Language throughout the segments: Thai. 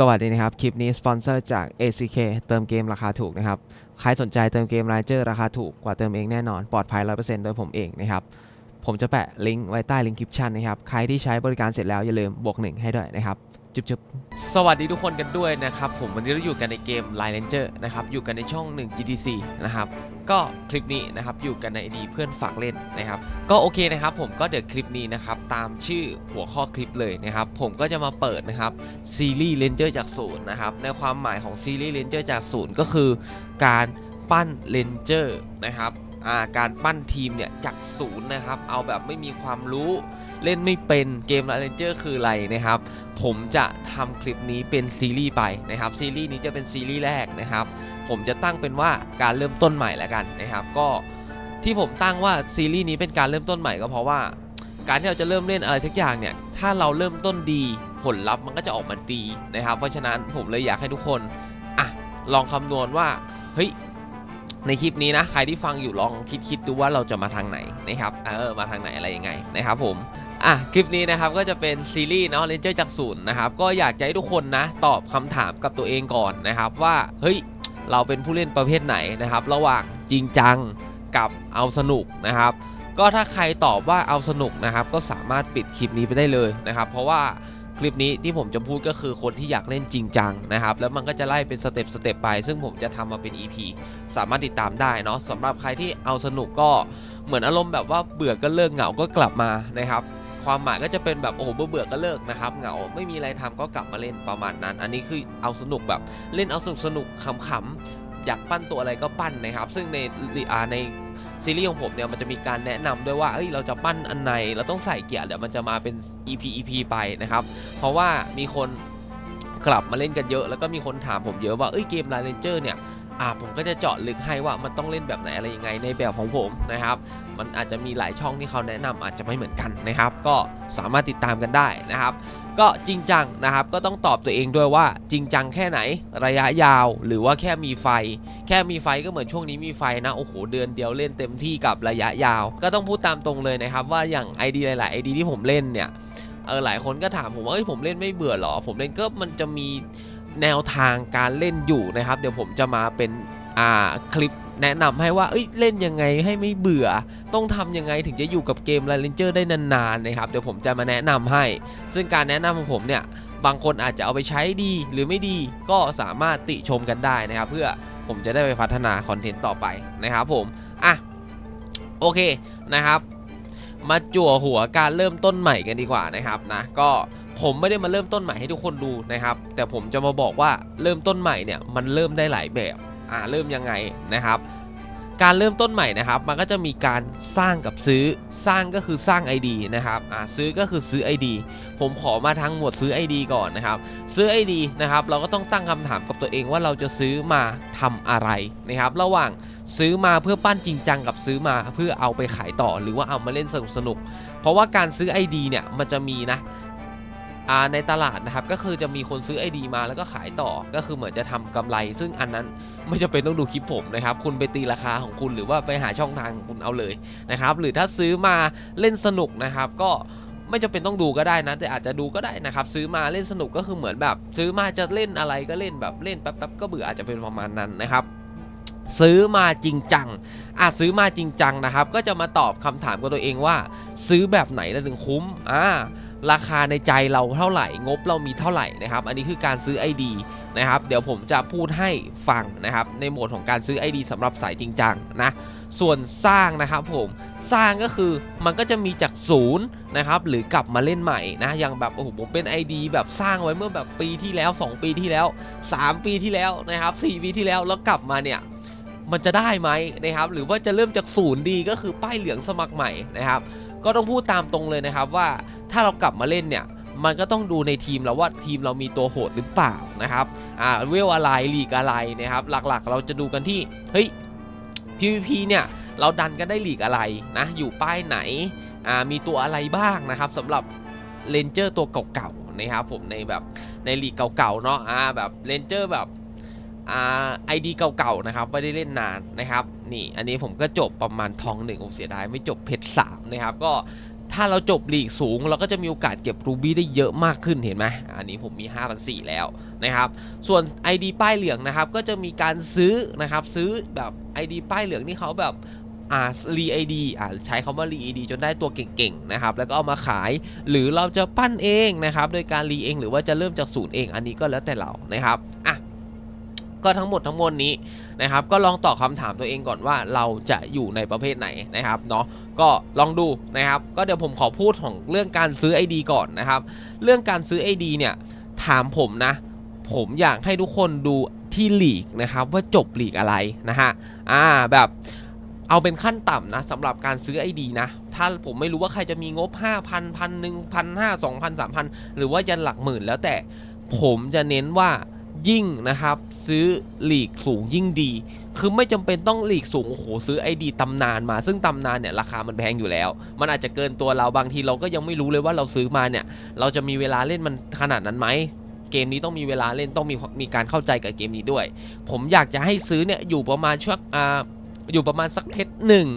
สวัสดีนะครับ คลิปนี้สปอนเซอร์จาก ACK เติมเกมราคาถูกนะครับ ใครสนใจเติมเกมรายเจอร์ราคาถูกกว่าเติมเองแน่นอน ปลอดภัย 100%โดยผมเองนะครับ ผมจะแปะลิงก์ไว้ใต้ลิงก์คลิปชันนะครับ ใครที่ใช้บริการเสร็จแล้วอย่าลืมบวกหนึ่งให้ด้วยนะครับ จุ๊บจุ๊บสวัสดีทุกคนกันด้วยนะครับ ผมวันนี้เราอยู่กันในเกม Line Ranger นะครับ อยู่กันในช่อง 1 GTC นะครับ ก็คลิปนี้นะครับ อยู่กันใน ID เพื่อนฝากเล่นนะครับ ก็โอเคนะครับ ผมก็เดี๋ยวคลิปนี้นะครับ ตามชื่อหัวข้อคลิปเลยนะครับ ผมก็จะมาเปิดนะครับซีรีส์เลนเจอร์จากศูนย์นะครับ ในความหมายของซีรีส์เลนเจอร์จากศูนย์ก็คือการปั้นเลนเจอร์นะครับ การปั้นทีมเนี่ยจากศูนย์นะครับเอาแบบไม่มีความรู้เล่นไม่เป็นเกมเลนเจอร์คืออะไรนะครับ ผมจะทำคลิปนี้เป็นซีรีส์ไปนะครับซีรีส์นี้จะเป็นซีรีส์แรกนะครับ ผมจะตั้งเป็นว่าการเริ่มต้นใหม่แล้วกันนะครับ ก็ที่ผมตั้งว่าซีรีส์นี้เป็นการเริ่มต้นใหม่ก็เพราะว่า การที่เราจะเริ่มเล่นอะไรทุกอย่างเนี่ยถ้าเราเริ่มต้นดีผลลัพธ์มันก็จะออกมาดีนะครับ เพราะฉะนั้นผมเลยอยากให้ทุกคนอะลองคำนวณว่าเฮ้ย ในคลิปนี้นะใครที่ฟังอยู่ลองคิดคิดดูว่าเราจะมาทางไหนนะครับเออมาทางไหนอะไรยังไงนะครับผมอะคลิปนี้นะครับก็จะเป็นซีรีส์เนาะเลนเจอร์จากศูนย์นะครับก็อยากจะให้ทุกคนนะตอบคำถามกับตัวเองก่อนนะครับว่าเฮ้ยเราเป็นผู้เล่นประเภทไหนนะครับ ระหว่างจริงจังกับเอาสนุกนะครับ ก็ถ้าใครตอบว่าเอาสนุกนะครับ ก็สามารถปิดคลิปนี้ไปได้เลยนะครับ เพราะว่า คลิปนี้ที่ผมจะพูดก็คือคนที่อยากเล่นจริงจังนะครับ แล้วมันก็จะไล่เป็นสเต็ปสเต็ปไป ซึ่งผมจะทำมาเป็น EP สามารถติดตามได้เนาะสำหรับใครที่เอาสนุกก็เหมือนอารมณ์แบบว่าเบื่อก็เลิกเหงาก็กลับมานะครับความหมายก็จะเป็นแบบโอ้โหเบื่อก็เลิกนะครับเหงาไม่มีอะไรทำก็กลับมาเล่นประมาณนั้น อันนี้คือเอาสนุกแบบเล่นเอาสนุกสนุกขำๆอยากปั้นตัวอะไรก็ปั้นนะครับ ซึ่งในใน ซีรีส์ของผมเนี่ยมันจะมีการแนะนำด้วยว่าเอ้ยเราจะปั้นอันไหนเราต้องใส่เกียร์เดี๋ยวมันจะมาเป็น EP EP ไปนะครับ เพราะว่ามีคนกลับมาเล่นกันเยอะ แล้วก็มีคนถามผมเยอะว่าเอ้ยเกม Line Ranger เนี่ยอ่าผมก็จะเจาะลึกให้ว่ามันต้องเล่นแบบไหนอะไรยังไงในแบบของผมนะครับ มันอาจจะมีหลายช่องที่เขาแนะนำอาจจะไม่เหมือนกันนะครับ ก็สามารถติดตามกันได้นะครับ ก็จริงจังนะครับ ก็ต้องตอบตัวเองด้วยว่าจริงจังแค่ไหนระยะยาวหรือว่าแค่มีไฟ แค่มีไฟก็เหมือนช่วงนี้มีไฟนะ โอ้โห เดือนเดียวเล่นเต็มที่กับระยะยาว ก็ต้องพูดตามตรงเลยนะครับ ว่าอย่าง ID หลาย ๆ ID ที่ผมเล่นเนี่ยเออหลายคนก็ถามผมว่าเอ้ยผมเล่นไม่เบื่อหรอ ผมเล่นก็มันจะมีแนวทางการเล่นอยู่นะครับ เดี๋ยวผมจะมาเป็นอ่าคลิป แนะนำให้ว่าเอ้ยเล่นยังไงให้ไม่เบื่อ ต้องทำยังไงถึงจะอยู่กับเกม l ล n นเจอร์ได้นานๆนะครับเดี๋ยวผมจะมาแนะนำให้ ซึ่งการแนะนำของผมเนี่ยบางคนอาจจะเอาไปใช้ดีหรือไม่ดีก็สามารถติชมกันได้นะครับ เพื่อผมจะได้ไปพัฒนาคอนเทนต์ต่อไปนะครับผม อะ โอเคนะครับ มาจั่วหัวการเริ่มต้นใหม่กันดีกว่านะครับนะก็ผมไม่ได้มาเริ่มต้นใหม่ให้ทุกคนดูนะครับ แต่ผมจะมาบอกว่าเริ่มต้นใหม่เนี่ยมันเริ่มได้หลายแบบ อ่าเริ่มยังไงนะครับ การเริ่มต้นใหม่นะครับ มันก็จะมีการสร้างกับซื้อสร้างก็คือสร้าง ID นะครับอ่าซื้อก็คือซื้อ ID ผมขอมาทางหมวดซื้อ ID ก่อนนะครับ ซื้อ ID นะครับ เราก็ต้องตั้งคำถามกับตัวเองว่าเราจะซื้อมาทำอะไรนะครับ ระหว่างซื้อมาเพื่อปั้นจริงจังกับซื้อมาเพื่อเอาไปขายต่อหรือว่าเอามาเล่นสนุกสนุก เพราะว่าการซื้อ ID เนี่ยมันจะมีนะ ในตลาดนะครับก็คือจะมีคนซื้อ ID มาแล้วก็ขายต่อก็คือเหมือนจะทำกำไร ซึ่งอันนั้นไม่จำเป็นต้องดูคลิปผมนะครับคุณไปตีราคาของคุณหรือว่าไปหาช่องทางของคุณเอาเลยนะครับหรือถ้าซื้อมาเล่นสนุกนะครับก็ไม่จำเป็นต้องดูก็ได้นะ แต่อาจจะดูก็ได้นะครับ ซื้อมาเล่นสนุกก็คือเหมือนแบบ ซื้อมาจะเล่นอะไรก็เล่นแบบเล่นแป๊บๆก็เบื่ออาจจะเป็นประมาณนั้นนะครับซื้อมาจริงจังอะซื้อมาจริงจังนะครับ ก็จะมาตอบคำถามกับตัวเองว่า ซื้อแบบไหนแล้วถึงคุ้ม อ่า ราคาในใจเราเท่าไหร่ งบเรามีเท่าไหร่นะครับ อันนี้คือการซื้อ ID นะครับ เดี๋ยวผมจะพูดให้ฟังนะครับ ในโหมดของการซื้อ ID สำหรับสายจริงจังนะ ส่วนสร้างนะครับผมสร้างก็คือมันก็จะมีจากศูนย์นะครับ หรือกลับมาเล่นใหม่นะอย่างแบบโอ้โหผมเป็น ID แบบสร้างไว้เมื่อแบบปีที่แล้ว 2 ปีที่แล้ว 3 ปีที่แล้วนะครับ4ปีที่แล้วแล้วกลับมาเนี่ยมันจะได้ไหมนะครับ หรือว่าจะเริ่มจากศูนย์ดีก็คือป้ายเหลืองสมัครใหม่นะครับ ก็ต้องพูดตามตรงเลยนะครับว่าถ้าเรากลับมาเล่นเนี่ยมันก็ต้องดูในทีมเราว่าทีมเรามีตัวโหดหรือเปล่านะครับอ่าเวลอะไรลีกอะไรนะครับหลักๆ เราจะดูกันที่เฮ้ย PVP เนี่ยเราดันกันได้ลีกอะไรนะอยู่ป้ายไหนอ่ามีตัวอะไรบ้างนะครับสำหรับเลนเจอร์ตัวเก่าๆนะครับผมในแบบในลีกเก่าๆเนาะอ่าแบบเลนเจอร์แบบ ไอดีเก่าๆนะครับไม่ได้เล่นนานนะครับนี่อันนี้ผมก็จบประมาณทองหนึ่งผมเสียดายไม่จบเพชรสามนะครับก็ถ้าเราจบลีกสูง เราก็จะมีโอกาสเก็บรูบี้ได้เยอะมากขึ้นเห็นไหมอันนี้ผมมี5,400แล้วนะครับ ส่วน ID ป้ายเหลืองนะครับ ก็จะมีการซื้อนะครับ ซื้อแบบ ID ป้ายเหลืองนี่เขาแบบอ่ารีไอดีอ่าใช้คำว่ารีไอดีจนได้ตัวเก่งๆนะครับแล้วก็เอามาขายหรือเราจะปั้นเองนะครับโดยการรีเองหรือว่าจะเริ่มจากศูนย์เองอันนี้ก็แล้วแต่เรานะครับอะ ก็ทั้งหมดทั้งมวลนี้นะครับก็ลองตอบคำถามตัวเองก่อนว่าเราจะอยู่ในประเภทไหนนะครับเนาะก็ลองดูนะครับ ก็เดี๋ยวผมขอพูดของเรื่องการซื้อ ID ก่อนนะครับ เรื่องการซื้อ ID เนี่ยถามผมนะ ผมอยากให้ทุกคนดูที่หลีกนะครับ ว่าจบหลีกอะไรนะฮะอ่าแบบเอาเป็นขั้นต่ำนะสำหรับการซื้อ ID นะ ถ้าผมไม่รู้ว่าใครจะมีงบ 5,000พันหนึ่งพันห้าสองพันสามพันหรือว่ายันหลักหมื่นแล้วแต่ผมจะเน้นว่า ยิ่งนะครับ ซื้อหลีกสูงยิ่งดี คือไม่จำเป็นต้องหลีกสูง โอ้โห ซื้อ ID ตำนานมา ซึ่งตำนานเนี่ยราคามันแพงอยู่แล้ว มันอาจจะเกินตัวเราบางทีเราก็ยังไม่รู้เลยว่าเราซื้อมาเนี่ย เราจะมีเวลาเล่นมันขนาดนั้นไหมเกมนี้ต้องมีเวลาเล่นต้องมีมีการเข้าใจกับเกมนี้ด้วย ผมอยากจะให้ซื้อเนี่ยอยู่ประมาณช่วงอ่าอยู่ประมาณสักเพชรหนึ่ง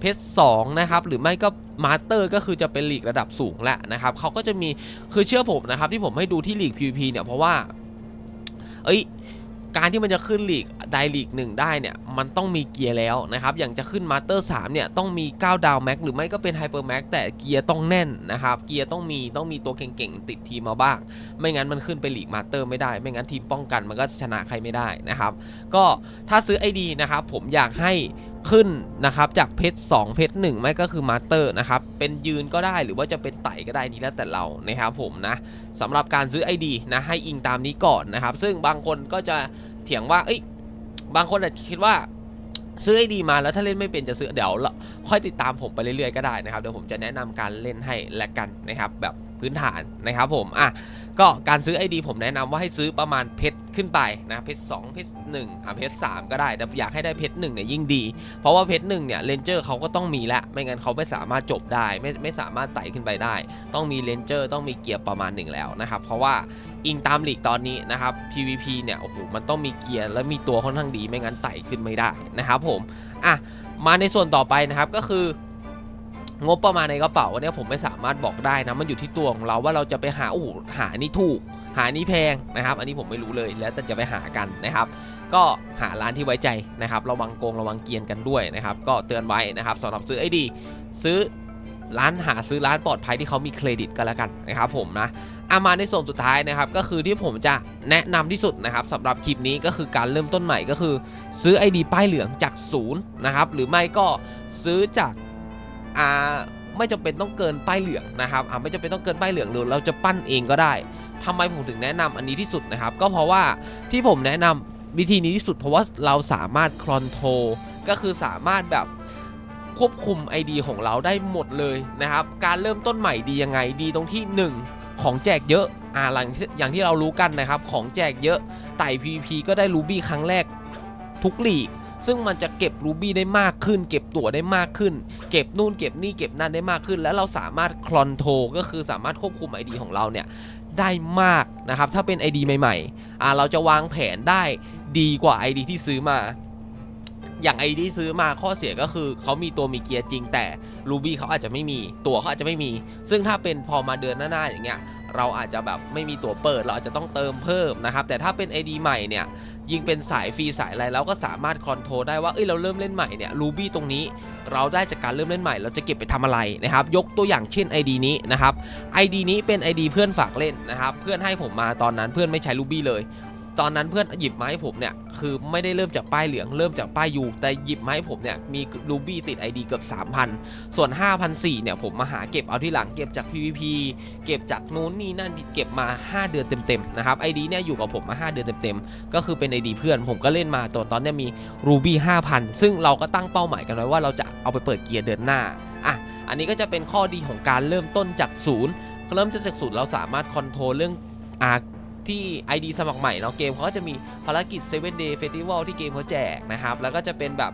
เพชรสองนะครับ หรือไม่ก็มาสเตอร์ก็คือจะเป็นลีกระดับสูงแล้วนะครับเขาก็จะมีคือเชื่อผมนะครับ ที่ผมให้ดูที่ลีก PVP เนี่ยเพราะว่า เอ้ยการที่มันจะขึ้นลีกไดลีกหนึ่งได้เนี่ยมันต้องมีเกียร์แล้วนะครับอย่างจะขึ้นมาสเตอร์3เนี่ยต้องมี 9 ดาวแม็กหรือไม่ก็เป็นไฮเปอร์แม็กแต่เกียร์ต้องแน่นนะครับเกียร์ต้องมีต้องมีตัวเก่งๆ ติดทีมมาบ้าง ไม่งั้นมันขึ้นไปลีกมาสเตอร์ไม่ได้ ไม่งั้นทีมป้องกันมันก็ชนะใครไม่ได้นะครับก็ถ้าซื้อไอดีนะครับผมอยากให้ขึ้นนะครับจากเพชร2เพชร1ไม่ก็คือมาสเตอร์นะครับเป็นยืนก็ได้หรือว่าจะเป็นไต่ก็ได้นี่แล้วแต่เรานะครับผมนะสำหรับการซื้อ ID นะให้อิงตามนี้ก่อนนะครับ ซึ่งบางคนก็จะเถียงว่าเอ้ยบางคนอาจจะคิดว่าซื้อ ID มาแล้วถ้าเล่นไม่เป็นจะซื้อเดี๋ยวค่อยติดตามผมไปเรื่อยๆก็ได้นะครับเดี๋ยวผมจะแนะนำการเล่นให้และกันนะครับแบบ พื้นฐานนะครับผมอะก็การซื้อ ID ผมแนะนำว่าให้ซื้อประมาณเพชรขึ้นไปนะเพชร2เพชร1อะเพชร3ก็ได้แต่อยากให้ได้เพชร1เนี่ยยิ่งดี เพราะว่าเพชร1เนี่ยเลนเจอร์เขาก็ต้องมีแล้วไม่งั้นเขาไม่สามารถจบได้ไม่ไม่สามารถไต่ขึ้นไปได้ ต้องมีเลนเจอร์ต้องมีเกียร์ประมาณหนึ่งแล้วนะครับเพราะว่าอิงตามหลีกตอนนี้นะครับ PVP เนี่ยโอ้โหมันต้องมีเกียร์และมีตัวค่อนข้างดีไม่งั้นไต่ขึ้นไม่ได้นะครับผมอะมาในส่วนต่อไปนะครับก็คือ งบประมาณในกระเป๋าเนี่ยผมไม่สามารถบอกได้นะมันอยู่ที่ตัวของเราว่าเราจะไปหาโอ้โหหานี่ถูก หานี่แพงนะครับ อันนี้ผมไม่รู้เลยแล้วแต่จะไปหากันนะครับ ก็หาร้านที่ไว้ใจนะครับ ระวังโกงระวังเกียนกันด้วยนะครับ ก็เตือนไว้นะครับสำหรับซื้อไอดี ซื้อร้านหาซื้อร้านปลอดภัยที่เขามีเครดิตกันแล้วกันนะครับผมนะอามาในส่วนสุดท้ายนะครับก็คือที่ผมจะแนะนำที่สุดนะครับสำหรับคลิปนี้ก็คือการเริ่มต้นใหม่ก็คือ ซื้อ ID ป้ายเหลืองจากศูนย์นะครับหรือไม่ก็ซื้อจาก อ่าไม่จำเป็นต้องเกินป้ายเหลืองนะครับอ่าไม่จำเป็นต้องเกินป้ายเหลืองหรือเราจะปั้นเองก็ได้ทำไมผมถึงแนะนำอันนี้ที่สุดนะครับ ก็เพราะว่าที่ผมแนะนำวิธีนี้ที่สุด เพราะว่าเราสามารถคอนโทรก็คือสามารถแบบควบคุม ID ของเราได้หมดเลยนะครับ การเริ่มต้นใหม่ดียังไงดีตรงที่ 1 ของแจกเยอะอ่าหลังอย่างที่เรารู้กันนะครับ ของแจกเยอะไต่ PVP ก็ได้รูบี้ครั้งแรกทุกหลีก ซึ่งมันจะเก็บรูบี้ได้มากขึ้น เก็บตั๋วได้มากขึ้น เก็บนู่นเก็บนี่เก็บนั่นได้มากขึ้น แล้วเราสามารถคลอนโทก็คือสามารถควบคุม ID ของเราเนี่ยได้มากนะครับถ้าเป็น ID ใหม่ๆอ่าเราจะวางแผนได้ดีกว่า ID ที่ซื้อมาอย่าง ID ที่ซื้อมาข้อเสียก็คือเขามีตัวมีเกียร์จริงแต่รูบี้เขาอาจจะไม่มีตัวเขาอาจจะไม่มี ซึ่งถ้าเป็นพอมาเดือนหน้าๆอย่างเงี้ย เราอาจจะแบบไม่มีตั๋วเปิด เราอาจจะต้องเติมเพิ่มนะครับ แต่ถ้าเป็น ID ใหม่เนี่ยยิ่งเป็นสายฟรีสายอะไรเราก็สามารถคอนโทรลได้ว่าเอ้ยเราเริ่มเล่นใหม่เนี่ยรูบี้ตรงนี้เราได้จากการเริ่มเล่นใหม่ เราจะเก็บไปทำอะไรนะครับ ยกตัวอย่างเช่น ID นี้นะครับ ID นี้เป็น ID เพื่อนฝากเล่นนะครับ เพื่อนให้ผมมาตอนนั้นเพื่อนไม่ใช้รูบี้เลย ตอนนั้นเพื่อนหยิบมาให้ผมเนี่ยคือไม่ได้เริ่มจากป้ายเหลืองเริ่มจากป้ายยูแต่หยิบมาให้ผมเนี่ยมีรูบี้ติด ID เกือบ 3,000 ส่วน 5,004เนี่ยผมมาหาเก็บเอาที่หลังเก็บจาก PVP เก็บจากนู้นนี่นั่นเก็บมา 5 เดือนเต็มๆนะครับ ID เนี่ยอยู่กับผมมา 5 เดือนเต็มๆ ก็คือเป็น ID เพื่อนผมก็เล่นมาตอนตอนเนี้ยมี Ruby 5,000 ซึ่งเราก็ตั้งเป้าหมายกันไว้ว่าเราจะเอาไปเปิดเกียร์เดินหน้าอะอันนี้ก็จะเป็นข้อดีของการเริ่มต้นจากศูนย์เริ่มจากศูนย์เราสามารถคอนโทรลเรื่องอา ที่ ID สมัครใหม่เนาะเกมเขาก็จะมีภารกิจ 7 Day Festival ที่เกมเขาแจกนะครับ แล้วก็จะเป็นแบบ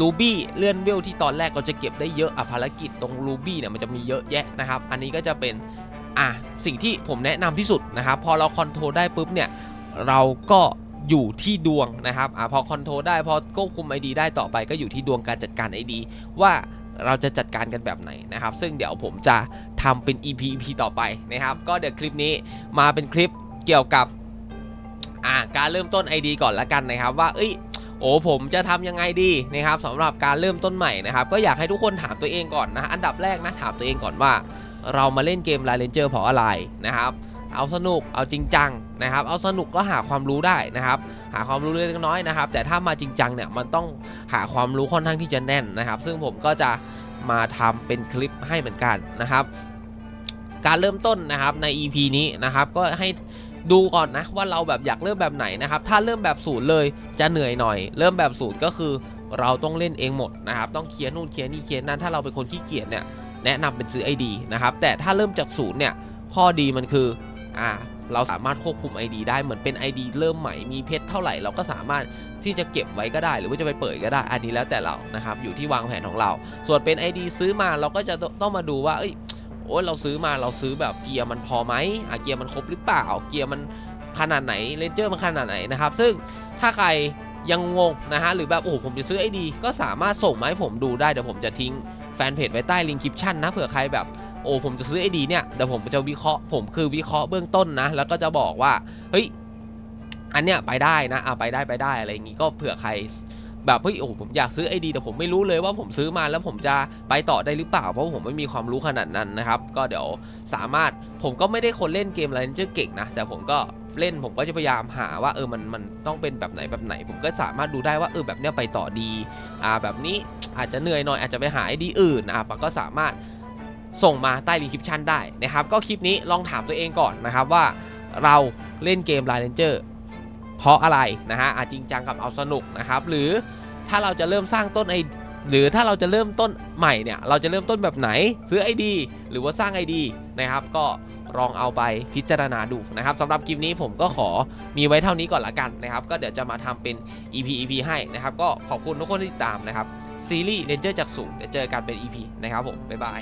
รูบี้เลื่อนเวลที่ตอนแรกเราจะเก็บได้เยอะอะภารกิจตรงรูบี้เนี่ยมันจะมีเยอะแยะนะครับ อันนี้ก็จะเป็นอะสิ่งที่ผมแนะนำที่สุดนะครับ พอเราคอนโทรลได้ปุ๊บเนี่ยเราก็อยู่ที่ดวงนะครับอะพอคอนโทรลได้พอควบคุม ID ได้ต่อไปก็อยู่ที่ดวงการจัดการ ID ว่าเราจะจัดการกันแบบไหนนะครับ ซึ่งเดี๋ยวผมจะ ทำเป็น EP EP ต่อไปนะครับ ก็เดี๋ยวคลิปนี้มาเป็นคลิปเกี่ยวกับอ่าการเริ่มต้น ID ก่อนละกันนะครับ ว่าเอ้ยโอ้ผมจะทำยังไงดีนะครับสำหรับการเริ่มต้นใหม่นะครับ ก็อยากให้ทุกคนถามตัวเองก่อนนะ อันดับแรกนะถามตัวเองก่อนว่า เรามาเล่นเกม r ายเลนเจอร์เพราะอะไรนะครับ เอาสนุกเอาจริงจังนะครับ เอาสนุกก็หาความรู้ได้นะครับ หาความรู้เล็กน้อยนะครับ แต่ถ้ามาจริงจังเนี่ยมันต้องหาความรู้ค่อนข้างที่จะแน่นนะครับ ซึ่งผมก็จะ มาทำเป็นคลิปให้เหมือนกันนะครับ การเริ่มต้นนะครับใน EP นี้นะครับก็ให้ดูก่อนนะว่าเราแบบอยากเริ่มแบบไหนนะครับ ถ้าเริ่มแบบศูนย์เลยจะเหนื่อยหน่อย เริ่มแบบศูนย์ก็คือเราต้องเล่นเองหมดนะครับต้องเคลียร์นู่นเคลียร์นี่เคลียร์นั่นถ้าเราเป็นคนขี้เกียจเนี่ยแนะนำเป็นซื้อ ID นะครับแต่ถ้าเริ่มจากศูนย์เนี่ยข้อดีมันคืออ่า เราสามารถควบคุม ID ได้เหมือนเป็น ID เริ่มใหม่มีเพชรเท่าไหร่เราก็สามารถที่จะเก็บไว้ก็ได้ หรือว่าจะไปเปิดก็ได้ อันนี้แล้วแต่เรานะครับอยู่ที่วางแผนของเรา ส่วนเป็น ID ซื้อมาเราก็จะต้องมาดูว่าเอ้ยโอ้ยเราซื้อมาเราซื้อแบบเกียร์มันพอไหมอะเกียร์มันครบหรือเปล่า เกียร์มันขนาดไหนเลนเจอร์มันขนาดไหนนะครับ ซึ่งถ้าใครยังงงนะฮะหรือแบบโอ้โหผมจะซื้อไอดี ก็สามารถส่งมาให้ผมดูได้เดี๋ยวผมจะทิ้งแฟนเพจไว้ใต้ลิงก์คลิปชั่นนะเผื่อใครแบบ โอ้ผมจะซื้อไอ้ดีเนี่ยเดี๋ยวผมจะวิเคราะห์ผมคือวิเคราะห์เบื้องต้นนะ แล้วก็จะบอกว่าเฮ้ยอันเนี้ยไปได้นะอะไปได้ไปได้อะไรอย่างงี้ก็เผื่อใครแบบเฮ้ยโอ้ผมอยากซื้อไอดีแต่ผมไม่รู้เลยว่าผมซื้อมาแล้วผมจะไปต่อได้หรือเปล่า เพราะผมไม่มีความรู้ขนาดนั้นนะครับ ก็เดี๋ยวสามารถผมก็ไม่ได้คนเล่นเกมอะไรเจอเก่งนะ แต่ผมก็เล่นผมก็จะพยายามหาว่าเออมันมันต้องเป็นแบบไหนแบบไหน ผมก็สามารถดูได้ว่าเออแบบเนี้ยไปต่อดีอ่าแบบนี้อาจจะเหนื่อยหน่อยอาจจะไปหาไอดีอื่นอะมันก็สามารถ ส่งมาใต้ลิงก์คลิปชั่นได้นะครับ ก็คลิปนี้ลองถามตัวเองก่อนนะครับว่าเราเล่นเกม r ายเลนเจอร์เพราะอะไรนะฮะอาจจริงจังกับเอาสนุกนะครับ หรือถ้าเราจะเริ่มสร้างต้นไอหรือถ้าเราจะเริ่มต้นใหม่เนี่ย เราจะเริ่มต้นแบบไหนซื้อ ID หรือว่าสร้าง ID นะครับ ก็ลองเอาไปพิจารณาดูนะครับสำหรับคลิปนี้ผมก็ขอมีไว้เท่านี้ก่อนละกันนะครับ ก็เดี๋ยวจะมาทำเป็น EP EP ให้นะครับ ก็ขอบคุณทุกคนที่ติดตามนะครับซีรีส์เรนเจอร์จากสูงเดี๋ยวเจอกันเป็น EP นะครับผมบ๊ายบาย